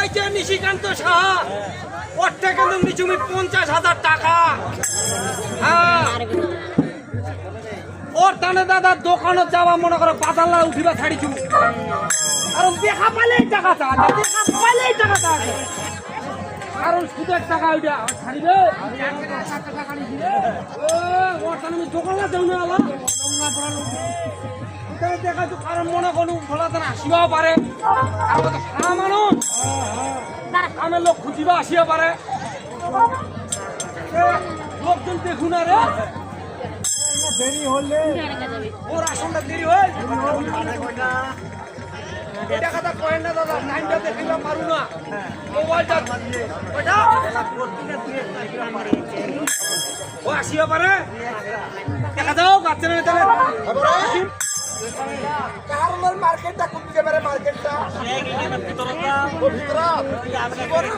ওই নিশিকান্ত সাহা। ওর থেকে তো নিচু পঞ্চাশ হাজার টাকা। হ্যাঁ। ওর টানে দাদা দোকানে যাওয়া মনে করো বাজারলা উঠিবা ছাড়িছু কারণ দেখা পাইলেই টাকা দেখা পাইলেই টাকা চা কারণ সুদের টাকা ওইটা ছাড়িবে। ওর টানে আমি দোকানে যাও না আলা। এখানে দেখা তো কারণ মনে করুন ভোলা তারা আসিবাও পারে। আর কত সারা মানুষ। কামের লোক খুঁজিবা আসিয়া পারে। লোকজন দেখুন আরে ওর আসনটা দেরি হয় এটা কথা কয়েন না দাদা টাইমটা দেখিলাম পারু না। মোবাইলটা ওটা ও আসিয়া পারে। দেখা যাও বাচ্চা তাহলে কারণের মার্কেটটা কোন দিকে বেড়ে মার্কেটটা? ও ভিতরা জীবনের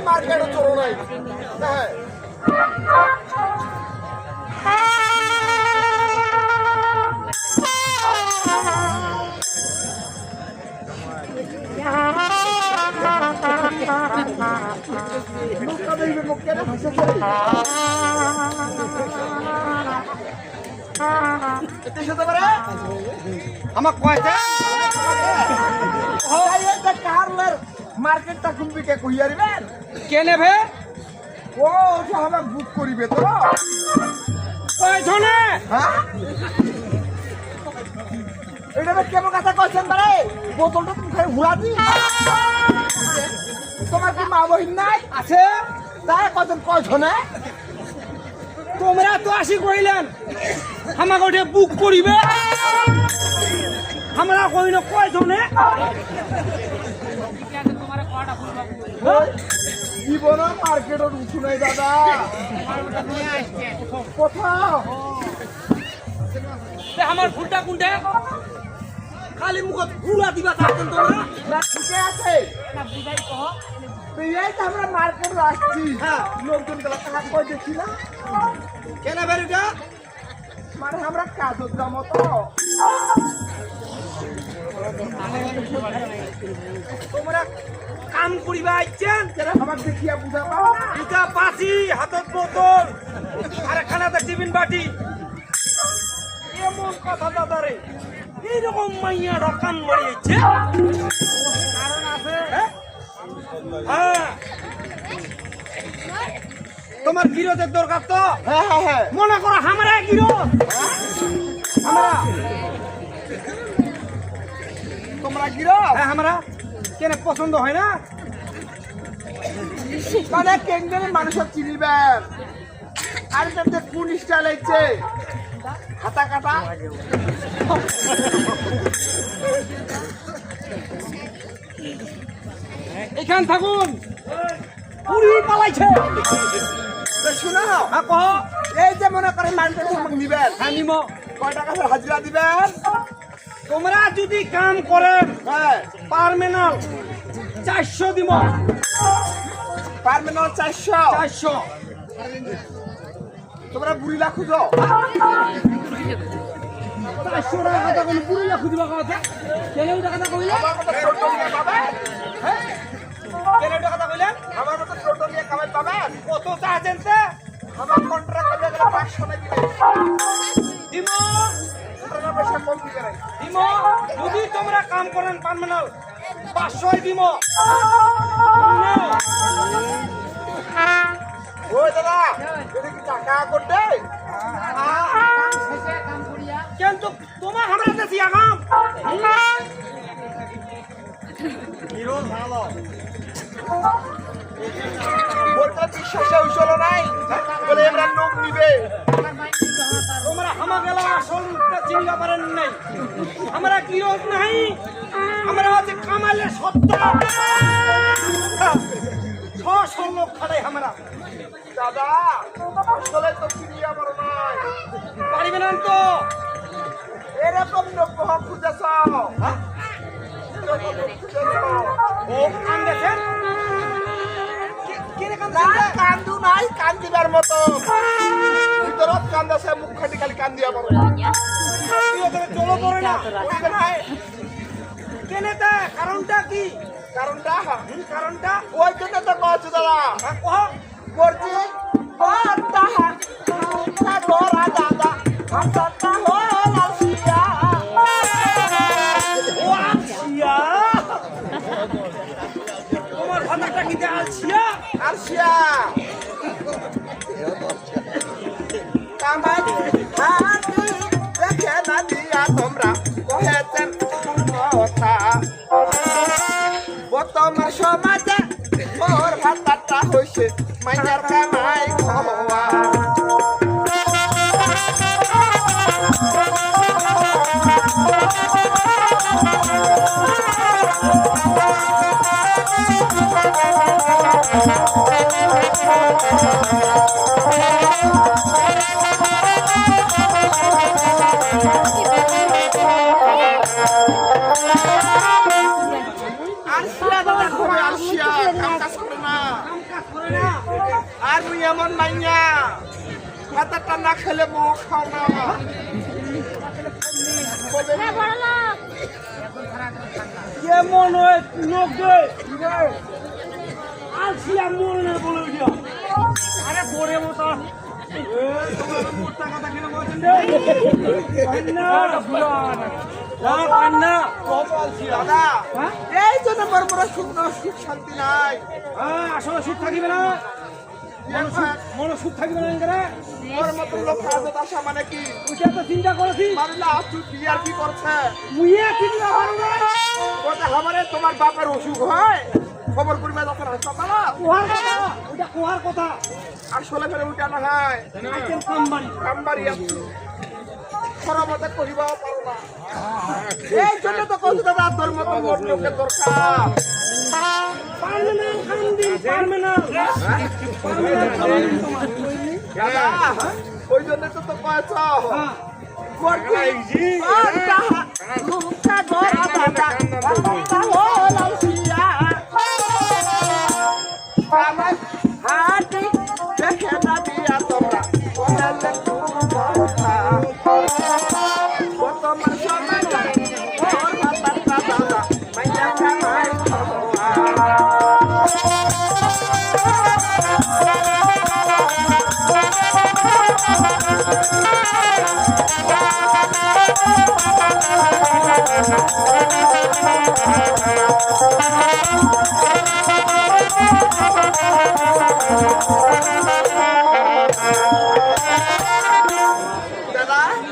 হতে পারে? আমার কয়টা কারলের মার্কেটটা কোন দিকে কইয়ারিবেন কে নেবে? ও ওটা বুক করিবে তো। কয়জনে হ্যাঁ? এটা কেমন কথা কইছেন বারে বোতলটা তুমি খাই হুড়া দি। তোমার কি মা বহিন নাই? আছে। তাই কজন কয়জনে তোমরা তো আসি কইলেন আমাকে ওটা বুক করিবে আমরা কইল কয়জনে জীবন মার্কেটত উঠু নাই দাদা। কোথাও? তে আমার ফুলটা কোনটা? খালি মুখত ফুলা দিবা থাকতেন তোমরা না? ঠিকই আছে। আমরা মার্কেট আসছি। হ্যাঁ। লোকজন গেলা কই দেখি না? কেন বেরুটা? মানে আমরা কাজত যাব তো তোমরা কাম করিবা আইছেন? যারা আমার দেখিয়া বুঝা পাও দুটা পাচি হাতত বোতল আর খানাতে টিফিন বাটি। এমন কথা দাদারে এইরকম মাইয়া রকান মারিয়েছে। কারণ আছে? হ্যাঁ। তোমার গিরতের দরকার তো? হ্যাঁ হ্যাঁ হ্যাঁ। মনে করো আমরা গিরত আমরা তোমরা গিরো হ্যাঁ আমরা কেন পছন্দ হয় না? মানে কেন্দ্রের মানুষের চিনিবেন আর এটাতে কোন স্টাইল হচ্ছে হাতা কাটা? এখান থাকুন। পুরি পালাইছে। তো শুনো হ্যাঁ কহ। এই যে মনে করেন নিবেন। হ্যাঁ কয় টাকা করে হাজিরা দিবেন? তোমরা যদি কাম করেন হ্যাঁ। পারমেনাল চারশো দিব। পারবেন না চারশো? চারশো। তোমরা বুড়ি লাখ খুঁজো। চারশো টাকা কথা কইলে পুরি লাখ দিবা কথা। কেন টাকাটা কইলে। কেন টাকাটা কইলে আমার মতো ছোট নিয়ে কামাই পাবেন কত চাচ্ছেন তে? আমার কন্ট্রাক্ট করবে গেলে পাঁচশো দিবে পয়সা কম দিবে যদি তোমরা কাম করেন পারমেনাল পাঁচশোই দিব ওই দাদা এটা কি টাকা করতে কিন্তু তোমার আমরা দেশি আগাম। বলতে বিশ্বাসে হইছিল নাই? বলে লোক নিবে। তোমরা হামা গেলা আসলটা চিনতে পারেন নাই। আমরা নাই? আমরা হচ্ছে কামালের সত্তা। ছশো লোক আমরা। দাদা আসলে তো চিনিয়া বড় নয় পারিবে না তো? এরকম নব্য খুঁজেছ ও কান দেখেন? কে- না? কান্দু নাই কান দিবার মতো ভিতরত কান্দাছে মুখ খাটি খালি কান দিয়া বড় চলো পড়ে না। কেনে তা কারণটা কি? কারণটা? কারণটা? ওই জন্য তো কয়েছো দাদা? গোরা দাদা দিয়া তোমরা কহেছেন কথা। বর্তমান সমাজে মোর ভাতাটা হয়েছে মাইনার কামাই ভাতাটা না খেলে বউ খাও না বলে কেমন ওই লোক রে? আলসিয়া মন না বলে আরে পরে মতো। হ্যাঁ? এই জন্য বড় বড় সুখ না সুখ শান্তি নাই। আসলে সুখ থাকিবে না। এখন মনে সুখ থাকিবে না এখানে? ওর মতন লোক হাজত আসা মানে কি? ওইটা তো চিন্তা করেছি মারিলা তুই বিয়ার কি করছে। মুইয়া চিন্তা করো না। ওটা আমারে তোমার বাপের অসুখ হয়। খবর করবে যখন হাসপাতাল? কুহার কথা। ওইটা কুহার কথা। আসলে ফেরে উঠা না হয়। আইটেম কামবাড়ি। কামবাড়ি আছি। সরমতে করিব পারো এই জন্য তো কত দাদা তোর মতো মোট লোকের দরকার কান্দি পারবে ওই জন্য তো তো পাঁচ হ্যাঁ।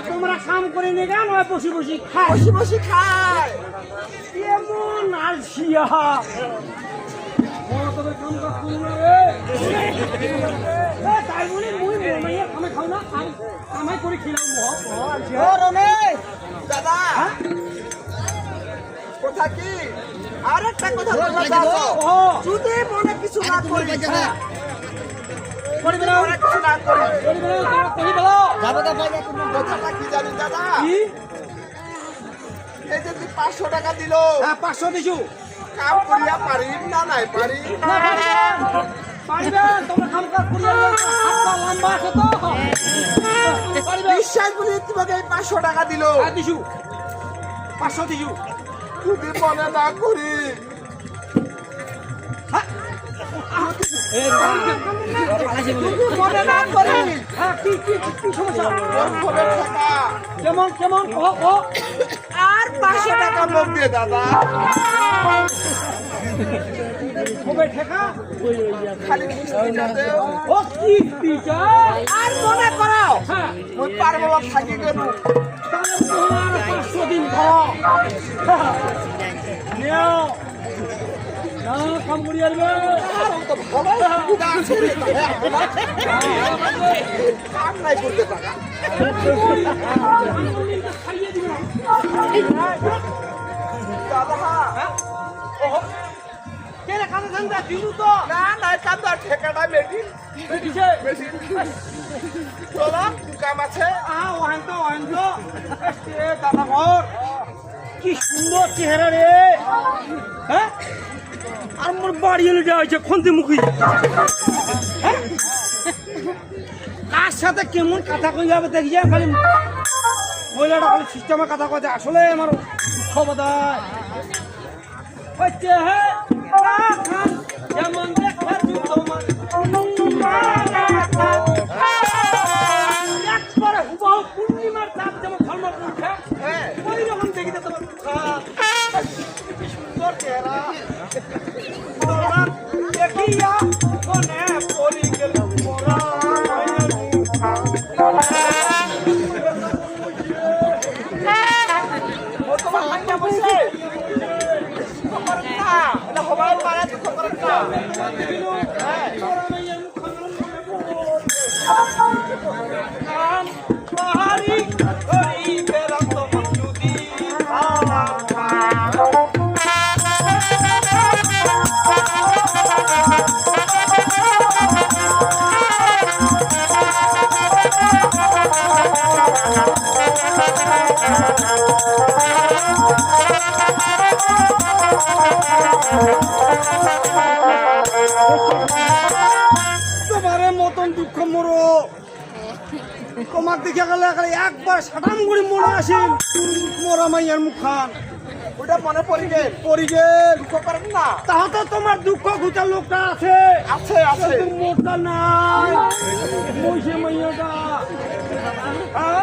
তোমরা কাম করে নে কেন বসে বসে খাই। বসে বসে খায় কেমন আলসিয়া মনে তবে কাম কাজ করি না রে এ, তাই বলে মুই মাইয়া কামে খাও না কাম- করে খিলাম মহ দাদা! কথা কি? আর একটা কথা দাদা ও যদি মনে কিছু না করি করিবে না কথাটা কি জানি দাদা? কি? এই যে তুই পাঁচশো টাকা দিল? হ্যাঁ পাঁচশো দিছু। কাম করিয়া পারি না নাই? পারি না পারিবেন পারিবেন তোমরা কাম কাজ করিয়া হাতটা লম্বা আছে তো। পারিবেন বিশ্বাস বলি তোমাকে এই পাঁচশো টাকা দিল। হ্যাঁ দিছু। পাঁচশো দিছু। যদি মনে না করি কেমন কেমন আর পাঁচশো টাকা লোক দিয়ে দাদা মনে হ্যাঁ পাঁচশো দিন কাম আছে দাদা ঘর কি সুন্দর চেহারা রে হ্যাঁ? আর মোর বাড়ি এলে দেওয়া হয়েছে খন্তিমুখী কার সাথে কেমন কথা কই যাবে দেখি খালি মহিলাটা খালি সিস্টেমে কথা কয়ে আসলে আমার ক্ষমতা হচ্ছে হ্যাঁ যেমন দেখা তোমার মতন দুঃখ মরো। তোমার দেখে গেলে একবার সাটাম করে মরে আসেন মোরা মাইয়ার মুখান ওটা মনে পড়ি গে পরি গেল। দুঃখ করেন না। তাহা তো তোমার দুঃখ ঘুচার লোকটা আছে। আছে আছে। মোটা নাই। মহিষে মাইয়াটা। হ্যাঁ?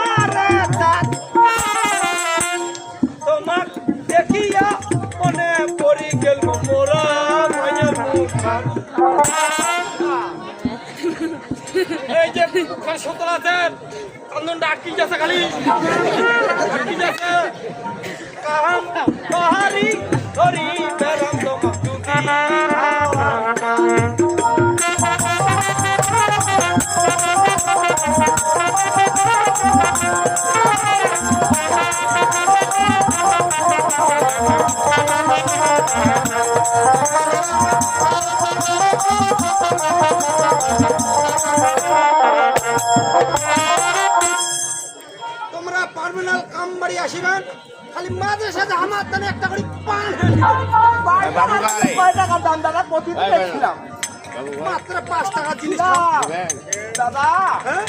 সতল আছেন কান্দন ডাকি যাচ্ছে খালি। ডাকি যাচ্ছে কাহাম পাহাড়ি ধরি দুটি তোমরা মাত্র পাঁচ টাকা জিনিস দাদা! হ্যাঁ?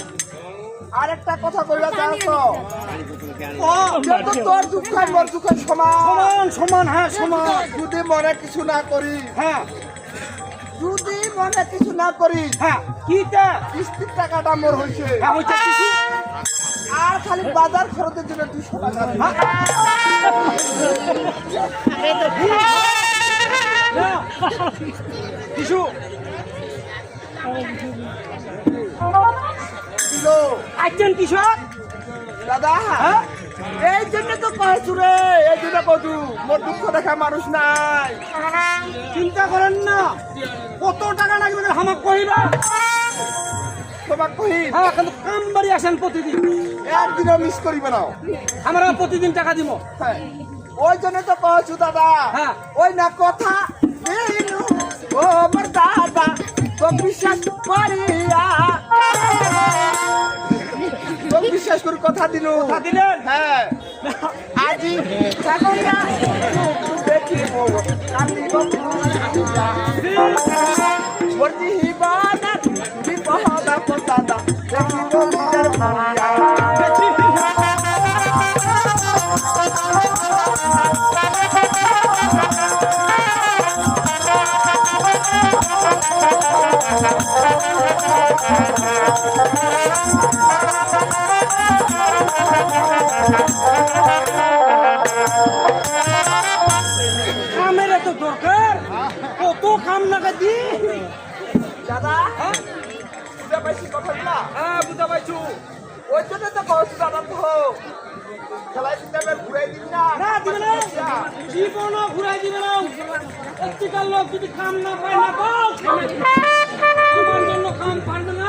আরেকটা কথা ও, যেহেতু তোর দুঃখ মোর দুঃখ সমান। সমান সমান হ্যাঁ সমান। যদি মনে কিছু না করি হ্যাঁ। যদি মনে কিছু না করি হ্যাঁ কিটা? কিস্তির টাকাটা মোর হয়েছে। হ্যাঁ হইছে কিছু? আর খালি বাজার খরচের জন্য দুশো টাকা কিছু? আইছেন কৃষক? দাদা? হ্যাঁ? এই জন্য তো কয়েছু রে এই জন্য কচু মোর দুঃখ দেখা মানুষ নাই। চিন্তা করেন না কত টাকা লাগবে হামাক কহিবা? তোমাক কহি? হ্যাঁ কিন্তু কাম বাড়ি আসেন প্রতিদিন। একদিনও মিস করিবে না। আমরা প্রতিদিন টাকা দিব। হ্যাঁ, ওই জন্য তো কয়েছু দাদা। হ্যাঁ। ওই না কথা ও আমার দাদা। তো বিশ্বাস করিয়া তো বিশ্বাস করি কথা দিল কথা দিলেন হ্যাঁ আজি চাকরিয়া দেখিব বিপদ আপদাদা। কামের এত দরকার? কত কাম নাকা দি দাদা বুঝা পাইছি কথাগুলা। হ্যাঁ বুঝা পাইছু। ওই জন্য তো কইছি দাদা তো খেলাই দিতে ঘুরাই দিন না। না দিবে না। জীবন ঘুরাই দিবে না। এদিকার লোক যদি কাম না পায় না তোমার জন্য কাম পারবে না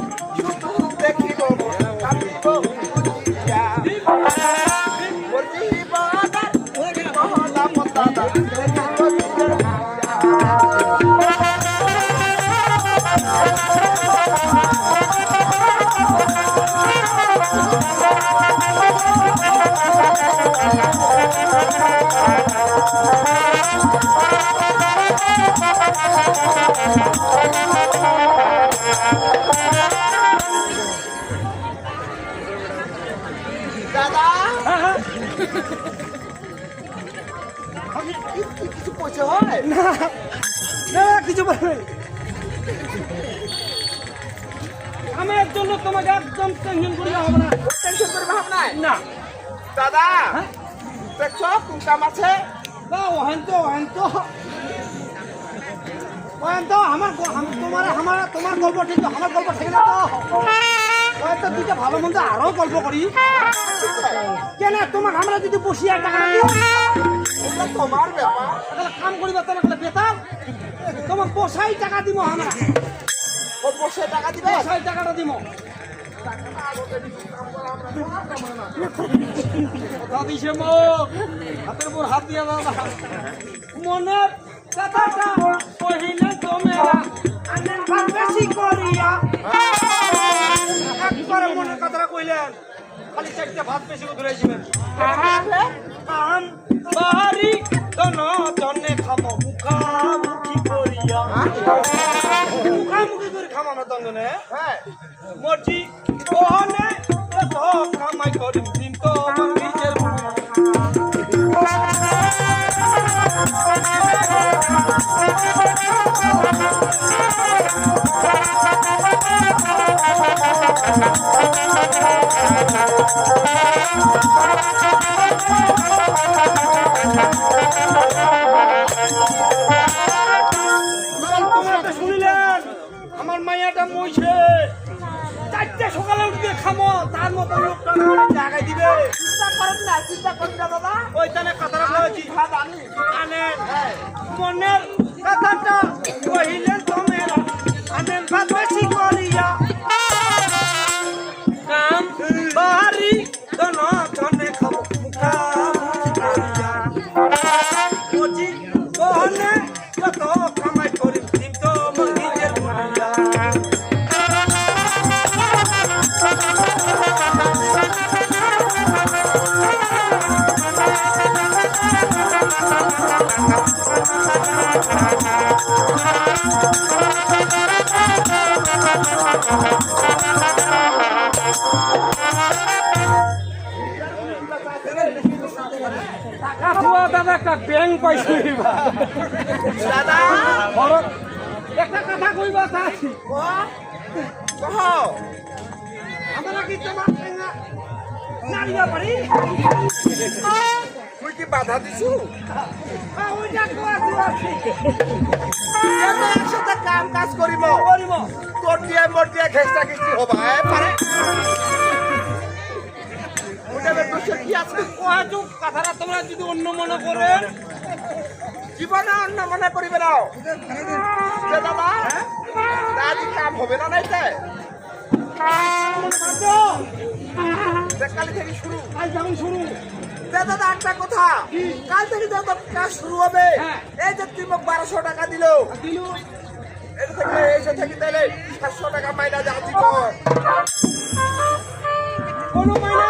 দাদা? কিছু পচে হয় না। না কিছু বলবে আমার জন্য তোমাকে একদম টেনশন করিয়া হবে না। টেনশন করবে হবে না? না। দাদা হ্যাঁ? দেখছ কোন কাম না ওহেন তো ওহেন তো। তো আমার তোমার আমার তোমার গল্প ঠিক আমার গল্প ঠিক না তো। ওহেন তো দুইটা ভালো মন্দ গল্প করি। কেন তোমাক আমরা যদি বসিয়া টাকা তোমার ব্যাপার। কাম করিবা তোমাকে বেতাল তোমাক বসাই টাকা দিব আমরা। বসে টাকা দিবে? বসাই টাকাটা দিব কথা দিছে মোক। হাতের হাত দিয়া দাদা মনের কথাটা কহিলে তোমেরা আনেন ভাত বেশি করিয়া। একবারে মনের কথাটা কইলেন, খালি চারটে ভাত বেশি করে ধরেছিলেন আম বাড়ি তন জনে খামো, মুখামুখি করিয়া। মুখামুখি করে খামো আমরা তন্দনে হ্যাঁ মর্জি ওহনে কামাই করিম দিন তো আমার মাইয়াটা মইছে চারটে সকালে উঠবে খামো তার মতো লোকটা জাগাই দিবে। চিন্তা করেন না চিন্তা করেন না দাদা ওইখানে কথাটা বলেছি। ভাত আনি। আনেন মনের পাইছি দাদা। ঘরত একটা কথা কইবা চাচ্ছি কহ আমরা কি তোমার নাড়িয়া পারি তুই কি বাধা দিছু? ওইটা কোয়া আছে এত একসাথে কাম কাজ করিব করিব তোর দিয়ে মোর দিয়ে ঘেস্টা ঘেস্টি হবা পারে ওটা বের কি আছে? কথাটা তোমরা যদি অন্য মনে করেন। জীবনে অন্য মনে করিবে না। দাদা দাদি কাম হবে না নাই কালি থেকে শুরু। আজ যেমন শুরু দাদা একটা কথা। কাল থেকে যত কাজ শুরু হবে। এই যে তুই বারোশো টাকা দিল এটা থেকে এইসব থেকে তাহলে সাতশো টাকা মাইনা যা দিব কোনো মাইনা?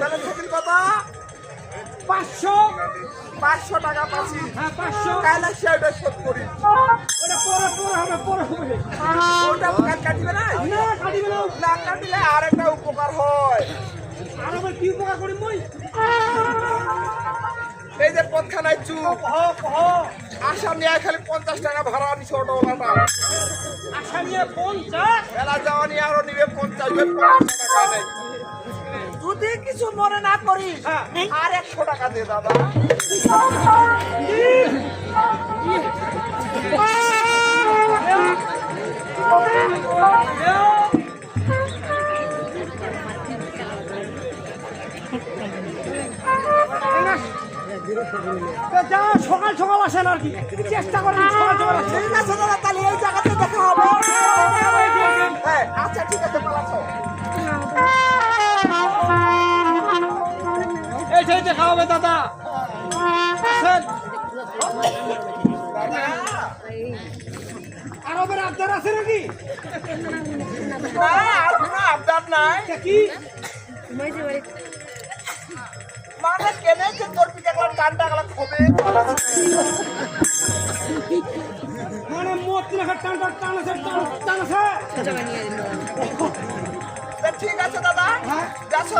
তাহলে সেদিন কত? পাঁচশো। পাঁচশো টাকা পাচ্ছি। হ্যাঁ পাঁচশো। কাইলে সেটা শোধ করি। ওটা পরে পরে হবে পরে হবে। ওটা কাটবে না? না কাটিবে না। না কাটিলে আর একটা উপকার হয়। আর কি উপকার করি মই? এই যে পথখানায় চুপ আসাম নিয়ে খালি পঞ্চাশ টাকা ভাড়া নিছে অটোওয়ালাটা আশা নিয়ে পঞ্চাশ? এলা যাওয়া নিয়ে আরও নিবে পঞ্চাশ পঞ্চাশ টাকা নেই। যদি কিছু মনে না করিস হ্যাঁ। আর একশো টাকা দে দাদা সকাল সকাল আসেন আর কি। চেষ্টা করেন সকাল সকাল আসেন। ঠিক আছে দাদা তাহলে এই জায়গাতে দেখা হবে। হ্যাঁ। আচ্ছা ঠিক আছে পালাচ্ছ দেখা হবে দাদা। আর আবদার আছে নাকি? আর কোনো আবদার নাই। কি? মানে কেনে যে তোর পিঠে গেলাম টানটা গেলাম খবে মানে মত লেখা টান টান টান আছে টান টান আছে। ঠিক আছে দাদা? হ্যাঁ। যাচ্ছ?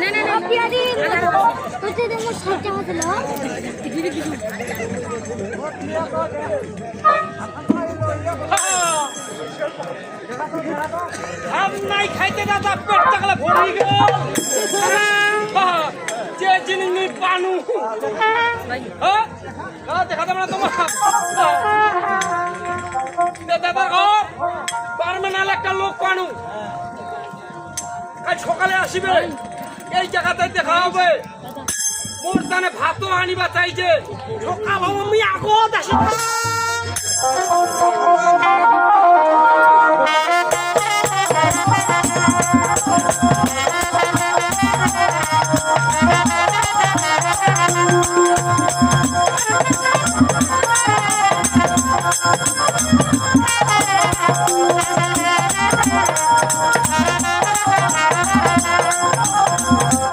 না না না। পিয়াদি তুই তো মোর খাইতে দাদা পেটটা গলা ভরি গেল। হ্যাঁ। যে জিনিস পানু। দেখা যাবে না তোমার পারমানেন্ট একটা লোক পানু। আজ সকালে আসিবে। এই জায়গাতে দেখা হবে। মোর দানে ভাতও আনিবা চাইছে। সকাল আমি আগত আসি